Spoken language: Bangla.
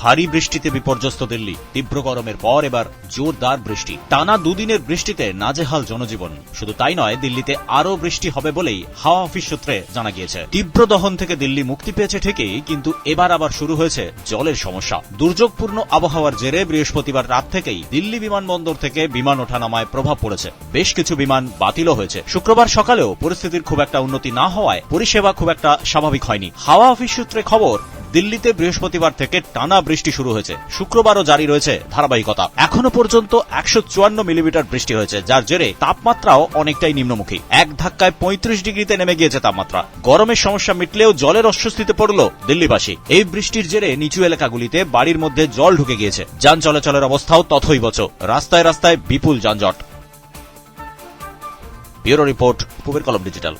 ভারী বৃষ্টিতে বিপর্যস্ত দিল্লি। তীব্র গরমের পর এবার জোরদার বৃষ্টি। টানা দুদিনের বৃষ্টিতে নাজেহাল জনজীবন। শুধু তাই নয়, দিল্লিতে আরও বৃষ্টি হবে বলেই হাওয়া অফিস সূত্রে জানা গিয়েছে। তীব্র দহন থেকে দিল্লি মুক্তি পেয়েছে ঠিকই, কিন্তু এবার আবার শুরু হয়েছে জলের সমস্যা। দুর্যোগপূর্ণ আবহাওয়ার জেরে বৃহস্পতিবার রাত থেকেই দিল্লি বিমানবন্দর থেকে বিমান ওঠানামায় প্রভাব পড়েছে। বেশ কিছু বিমান বাতিলও হয়েছে। শুক্রবার সকালেও পরিস্থিতির খুব একটা উন্নতি না হওয়ায় পরিষেবা খুব একটা স্বাভাবিক হয়নি। হাওয়া অফিস সূত্রে খবর দিল্লিতে বৃহস্পতিবার থেকে টানা বৃষ্টি শুরু হয়েছে। শুক্রবারও জারি রয়েছে ধারাবাহিকতা। এখনও পর্যন্ত একশো চুয়ান্ন মিলিমিটার বৃষ্টি হয়েছে, যার জেরে তাপমাত্রাও অনেকটাই নিম্নমুখী। এক ধাক্কায় পঁয়ত্রিশ ডিগ্রিতে নেমে গিয়েছে তাপমাত্রা। গরমের সমস্যা মিটলেও জলের অস্বস্তিতে পড়ল দিল্লিবাসী। এই বৃষ্টির জেরে নিচু এলাকাগুলিতে বাড়ির মধ্যে জল ঢুকে গিয়েছে। যান চলাচলের অবস্থাও তথই তথৈবচ রাস্তায় রাস্তায় বিপুল যানজট। ব্যুরো রিপোর্ট, পুবের কলম ডিজিটাল।